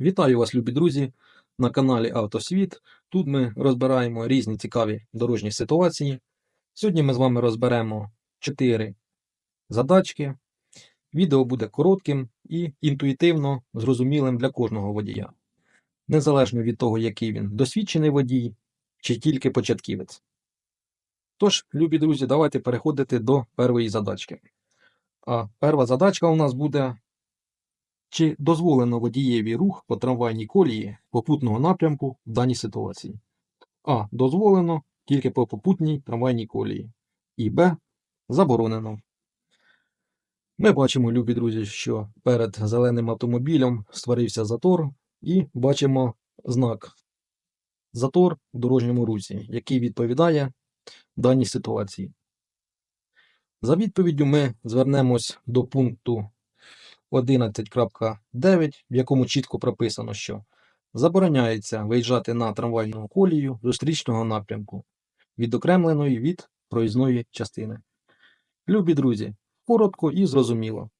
Вітаю вас, любі друзі, на каналі Автосвіт. Тут ми розбираємо різні цікаві дорожні ситуації. Сьогодні ми з вами розберемо 4 задачки. Відео буде коротким і інтуїтивно зрозумілим для кожного водія, незалежно від того, який він досвідчений водій чи тільки початківець. Тож, любі друзі, давайте переходити до першої задачки. А перша задачка у нас буде чи дозволено водієві рух по трамвайній колії попутного напрямку в даній ситуації? А. Дозволено тільки по попутній трамвайній колії. І Б. Заборонено. Ми бачимо, любі друзі, що перед зеленим автомобілем створився затор, і бачимо знак затор в дорожньому русі, який відповідає даній ситуації. За відповіддю ми звернемось до пункту 11.9, в якому чітко прописано, що забороняється виїжджати на трамвайну колію зустрічного напрямку, відокремленої від проїзної частини. Любі друзі, коротко і зрозуміло.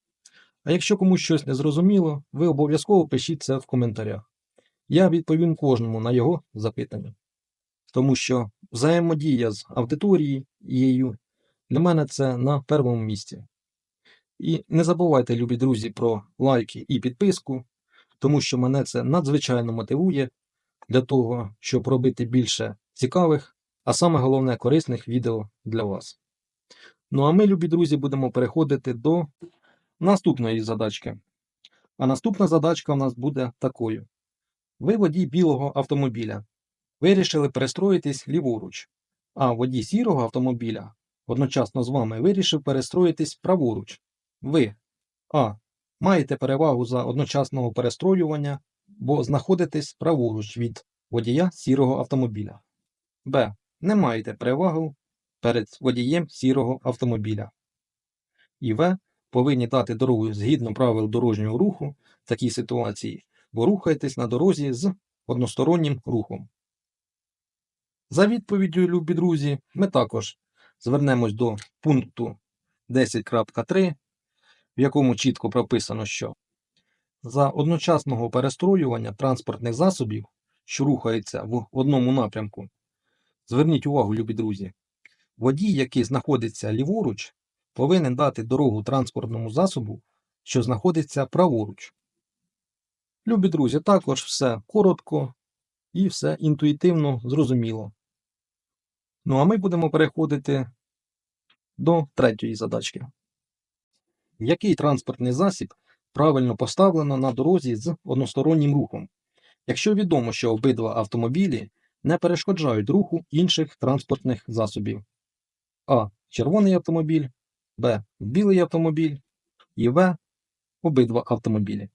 А якщо комусь щось не зрозуміло, ви обов'язково пишіть це в коментарях. Я відповім кожному на його запитання. Тому що взаємодія з аудиторією для мене це на першому місці. І не забувайте, любі друзі, про лайки і підписку, тому що мене це надзвичайно мотивує для того, щоб робити більше цікавих, а саме головне корисних відео для вас. Ну а ми, любі друзі, будемо переходити до наступної задачки. А наступна задачка у нас буде такою: ви водій білого автомобіля. Вирішили перестроїтись ліворуч, а водій сірого автомобіля одночасно з вами вирішив перестроїтись праворуч. Ви А. Маєте перевагу за одночасного перестроювання, бо знаходитесь праворуч від водія сірого автомобіля. Б. Не маєте перевагу перед водієм сірого автомобіля. І В. Повинні дати дорогу згідно правил дорожнього руху в такій ситуації, бо рухаєтесь на дорозі з одностороннім рухом. За відповіддю, любі друзі, ми також звернемось до пункту 10.3 в якому чітко прописано, що за одночасного перестроювання транспортних засобів, що рухаються в одному напрямку, зверніть увагу, любі друзі, водій, який знаходиться ліворуч, повинен дати дорогу транспортному засобу, що знаходиться праворуч. Любі друзі, також все коротко і все інтуїтивно зрозуміло. Ну а ми будемо переходити до третьої задачки який транспортний засіб правильно поставлено на дорозі з одностороннім рухом, якщо відомо, що обидва автомобілі не перешкоджають руху інших транспортних засобів. А. Червоний автомобіль, Б. Білий автомобіль і В. Обидва автомобілі.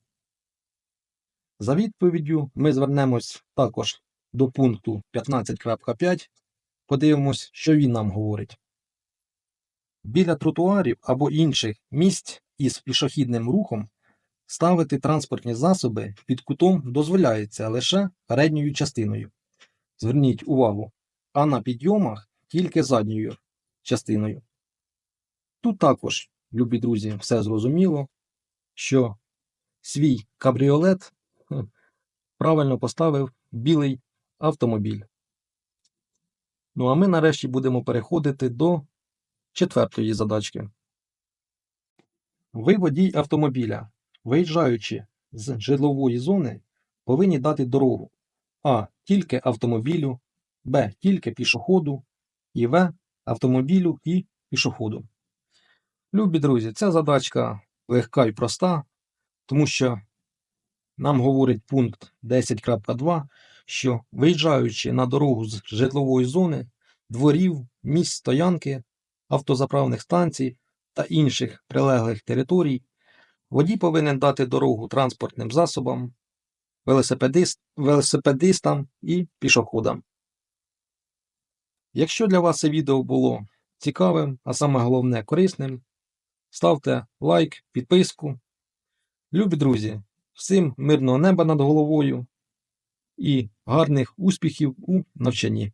За відповіддю ми звернемось також до пункту 15.5. Подивимось, що він нам говорить. Біля тротуарів або інших місць із пішохідним рухом ставити транспортні засоби під кутом дозволяється лише передньою частиною. Зверніть увагу, а на підйомах тільки задньою частиною. Тут також, любі друзі, все зрозуміло, що свій кабріолет правильно поставив білий автомобіль. Ну а ми нарешті будемо переходити до четвертої задачки. Ви водій автомобіля, виїжджаючи з житлової зони, повинні дати дорогу А. Тільки автомобілю, Б. Тільки пішоходу і В. Автомобілю і пішоходу. Любі друзі, ця задачка легка і проста, тому що нам говорить пункт 10.2, що виїжджаючи на дорогу з житлової зони, дворів, місць стоянки, автозаправних станцій та інших прилеглих територій, водій повинен дати дорогу транспортним засобам, велосипедист, велосипедистам і пішоходам. Якщо для вас це відео було цікавим, а саме головне корисним, ставте лайк, підписку. Любі друзі, всім мирного неба над головою і гарних успіхів у навчанні.